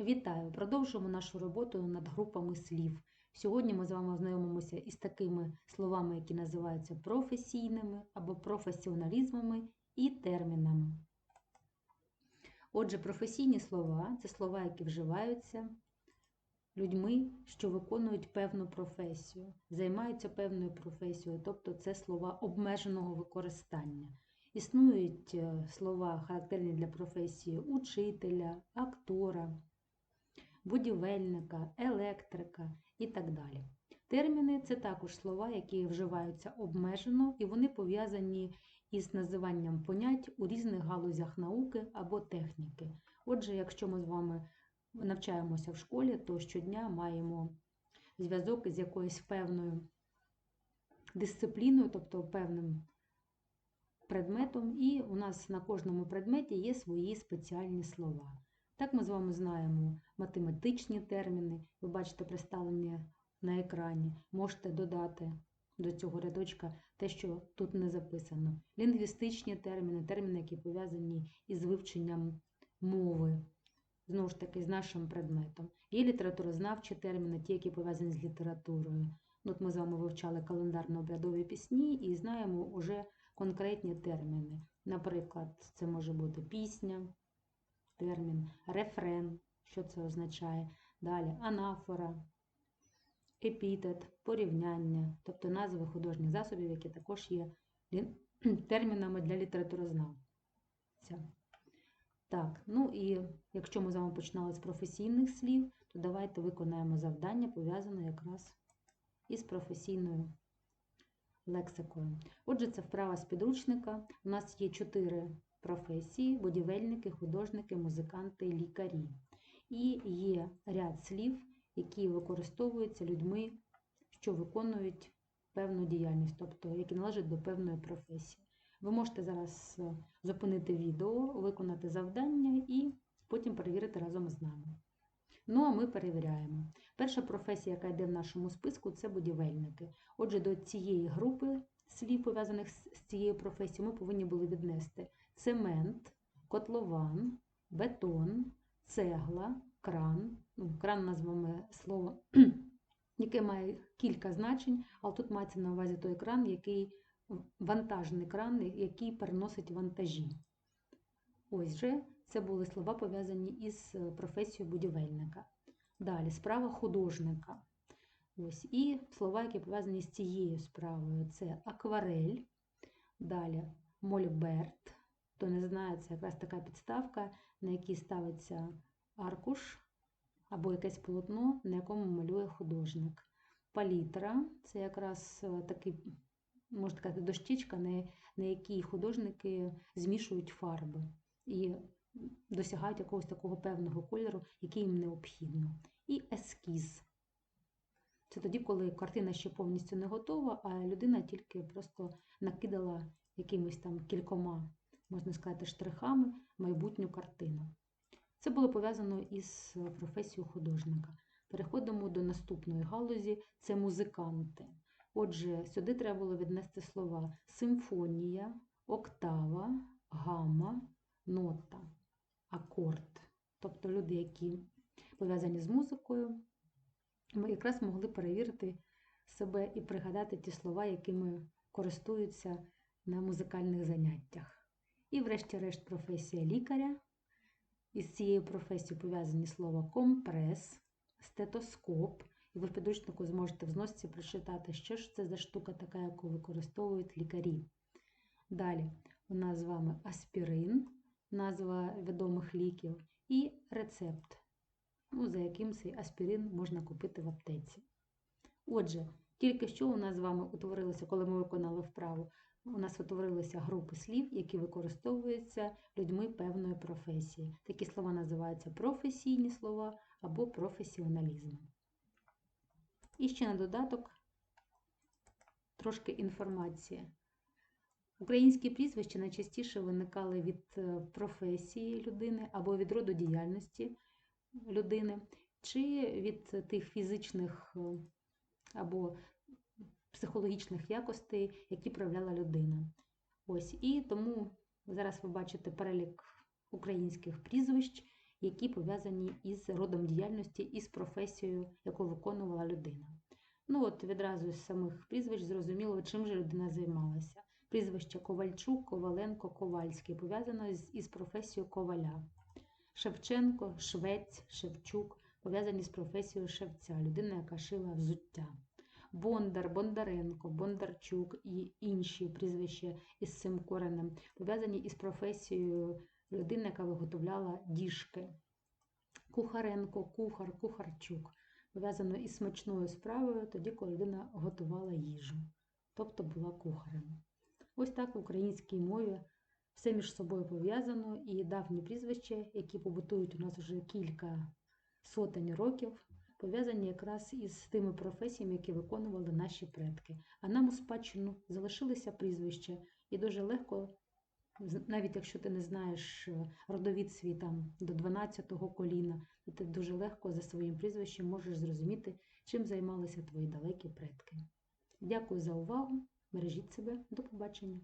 Вітаю! Продовжуємо нашу роботу над групами слів. Сьогодні ми з вами ознайомимося із такими словами, які називаються професійними або професіоналізмами і термінами. Отже, професійні слова це слова, які вживаються людьми, що виконують певну професію, займаються певною професією, тобто це слова обмеженого використання. Існують е, слова, характерні для професії учителя, актора, будівельника, електрика і так далі. Терміни це також слова, які вживаються обмежено, і вони пов'язані із називанням понять у різних галузях науки або техніки. Отже, якщо ми з вами навчаємося в школі, то щодня маємо зв'язок із якоюсь певною дисципліною, тобто певним предметом, і у нас на кожному предметі є свої спеціальні слова. Так ми з вами знаємо математичні терміни, ви бачите представлені на екрані. Можете додати до цього рядочка те, що тут не записано. Лінгвістичні терміни, терміни, які пов'язані із вивченням мови, знову ж таки, з нашим предметом. Є літературознавчі терміни, ті, які пов'язані з літературою. Ну, От ми з вами вивчали календарно-обрядові пісні і знаємо вже конкретні терміни. Наприклад, це може бути пісня, термін, рефрен, що це означає. Далі анафора, епітет, порівняння, тобто назви художніх засобів, які також є термінами для літературознавця. Так, ну і якщо ми з вами починали з професійних слів, то давайте виконаємо завдання, пов'язане якраз із професійною лексикою. Отже, це вправа з підручника. У нас є чотири професії: будівельники, художники, музиканти, лікарі. І є ряд слів, які використовуються людьми, що виконують певну діяльність, тобто які належать до певної професії. Ви можете зараз е, зупинити відео, виконати завдання і потім перевірити разом з нами. Ну, а ми перевіряємо. Перша професія, яка йде в нашому списку, це будівельники. Отже, до цієї групи слів, пов'язаних з цією професією, ми повинні були віднести цемент, котлован, бетон, цегла, кран. Ну, Кран назвемо слово, яке має кілька значень, але тут мається на увазі той кран, який вантажний кран, який переносить вантажі. Ось же це були слова пов'язані із е, професією будівельника. Далі справа художника. Ось, І слова, які пов'язані з цією справою, це акварель, далі мольберт. Хто не знає, це якраз така підставка, на якій ставиться аркуш або якесь полотно, на якому малює художник. Палітра це якраз е, такий, можна сказати, дощечка, на якій художники змішують фарби. І досягають якогось такого певного кольору, який їм необхідно. І ескіз. Це тоді, коли картина ще повністю не готова, а людина тільки просто накидала якимись там кількома, можна сказати, штрихами майбутню картину. Це було пов'язано із професією художника. Переходимо до наступної галузі це музиканти. Отже, сюди треба було віднести слова симфонія, октава, гамма, нота акорд. Тобто люди, які пов'язані з музикою, ми якраз могли перевірити себе і пригадати ті слова, якими користуються на музикальних заняттях. І, врешті-решт, професія лікаря. Із цією професією пов'язані слова компрес, стетоскоп. І ви в підручнику зможете в зносці прочитати, що ж це за штука така, яку використовують лікарі. Далі у нас з вами аспірин, назва відомих ліків, і рецепт, ну, за яким цей аспірин можна купити в аптеці. Отже, тільки що у нас з вами утворилося, коли ми виконали вправу, у нас утворилися групи слів, які використовуються людьми певної професії. Такі слова називаються професійні слова або професіоналізм. І ще на додаток трошки інформації. Українські прізвища найчастіше виникали від е, професії людини або від роду діяльності людини, чи від тих фізичних е, або психологічних якостей, які проявляла людина. Ось, І тому зараз ви бачите перелік українських прізвищ, які пов'язані із родом діяльності і з професією, яку виконувала людина. Ну от відразу з самих прізвищ зрозуміло, чим же людина займалася. Прізвище Ковальчук, Коваленко, Ковальський пов'язано із професією коваля. Шевченко, Швець, Шевчук пов'язані з професією шевця, людина, яка шила взуття. Бондар, Бондаренко, Бондарчук і інші прізвища із цим коренем пов'язані із професією людини, яка виготовляла діжки. Кухаренко, кухар, кухарчук пов'язано із смачною справою, тоді, коли людина готувала їжу, тобто була кухарем. Ось так в українській мові все між собою пов'язано, і давні прізвища, які побутують у нас вже кілька сотень років, пов'язані якраз із тими професіями, які виконували наші предки. А нам у спадщину залишилися прізвища, і дуже легко, навіть якщо ти не знаєш е, родовід свій там до 12-го коліна, то ти дуже легко за своїм прізвищем можеш зрозуміти, чим займалися твої далекі предки. Дякую за увагу. Бережіть себе. До побачення.